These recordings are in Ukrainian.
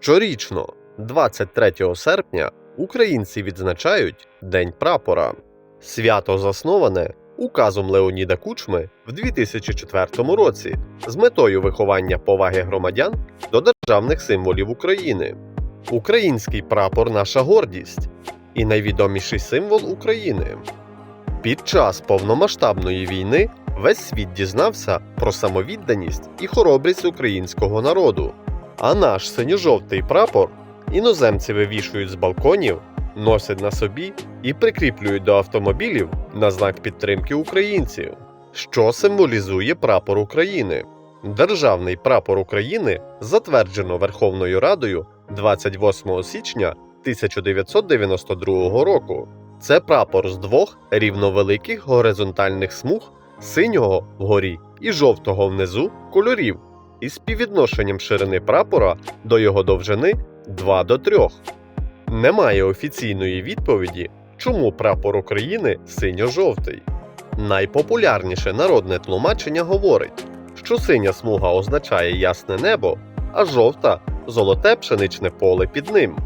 Щорічно, 23 серпня, українці відзначають День прапора. Свято засноване указом Леоніда Кучми в 2004 році з метою виховання поваги громадян до державних символів України. Український прапор наша гордість і найвідоміший символ України. Під час повномасштабної війни весь світ дізнався про самовідданість і хоробрість українського народу. А наш синьо-жовтий прапор іноземці вивішують з балконів, носять на собі і прикріплюють до автомобілів на знак підтримки українців, що символізує прапор України. Державний прапор України затверджено Верховною Радою 28 січня 1992 року. Це прапор з двох рівновеликих горизонтальних смуг синього вгорі і жовтого внизу кольорів із співвідношенням ширини прапора до його довжини 2 до 3. Немає офіційної відповіді, чому прапор України синьо-жовтий. Найпопулярніше народне тлумачення говорить, що синя смуга означає ясне небо, а жовта золоте пшеничне поле під ним.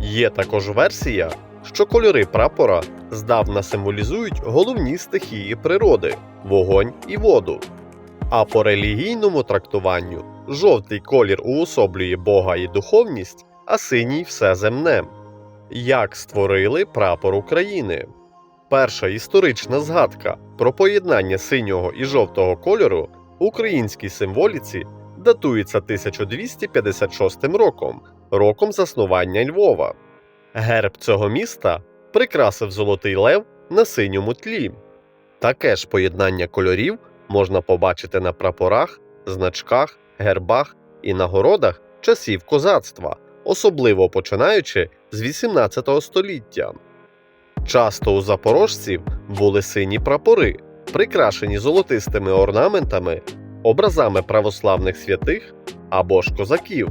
Є також версія, що кольори прапора здавна символізують головні стихії природи вогонь і воду. А по релігійному трактуванню жовтий колір уособлює Бога і духовність, а синій все земне. Як створили прапор України? Перша історична згадка про поєднання синього і жовтого кольору в українській символіці датується 1256 роком, роком заснування Львова. Герб цього міста прикрасив золотий лев на синьому тлі. Таке ж поєднання кольорів можна побачити на прапорах, значках, гербах і нагородах часів козацтва, особливо починаючи з 18 століття. Часто у запорожців були сині прапори, прикрашені золотистими орнаментами, образами православних святих або ж козаків.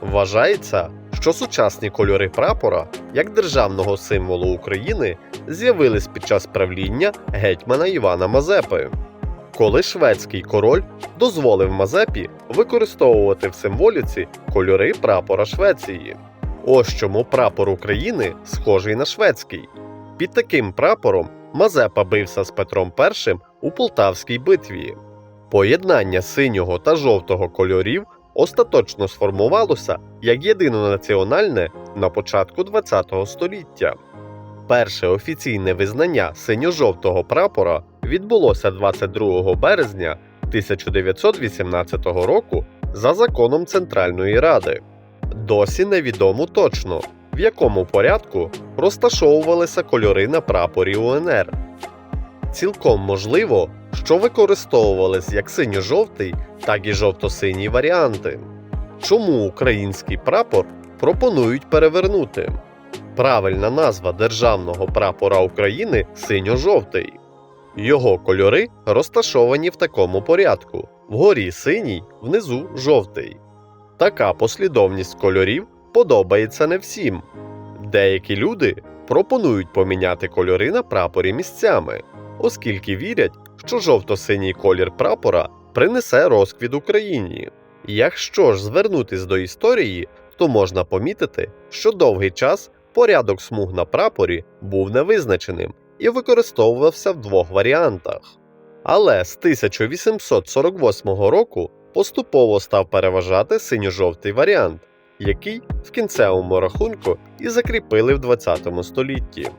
Вважається, що сучасні кольори прапора, як державного символу України, з'явились під час правління гетьмана Івана Мазепи. Коли шведський король дозволив Мазепі використовувати в символіці кольори прапора Швеції. Ось чому прапор України схожий на шведський. Під таким прапором Мазепа бився з Петром І у Полтавській битві. Поєднання синього та жовтого кольорів остаточно сформувалося як єдинонаціональне на початку ХХ століття. Перше офіційне визнання синьо-жовтого прапора відбулося 22 березня 1918 року за законом Центральної Ради. Досі невідомо точно, в якому порядку розташовувалися кольори на прапорі УНР. Цілком можливо, що використовувались як синьо-жовтий, так і жовто-синій варіанти. Чому український прапор пропонують перевернути? Правильна назва державного прапора України синьо-жовтий. Його кольори розташовані в такому порядку: вгорі синій, внизу жовтий. Така послідовність кольорів подобається не всім. Деякі люди пропонують поміняти кольори на прапорі місцями, оскільки вірять, що жовто-синій колір прапора принесе розквіт Україні. Якщо ж звернутись до історії, то можна помітити, що довгий час порядок смуг на прапорі був невизначеним і використовувався в двох варіантах. Але з 1848 року поступово став переважати синьо-жовтий варіант, який в кінцевому рахунку і закріпили в 20 столітті.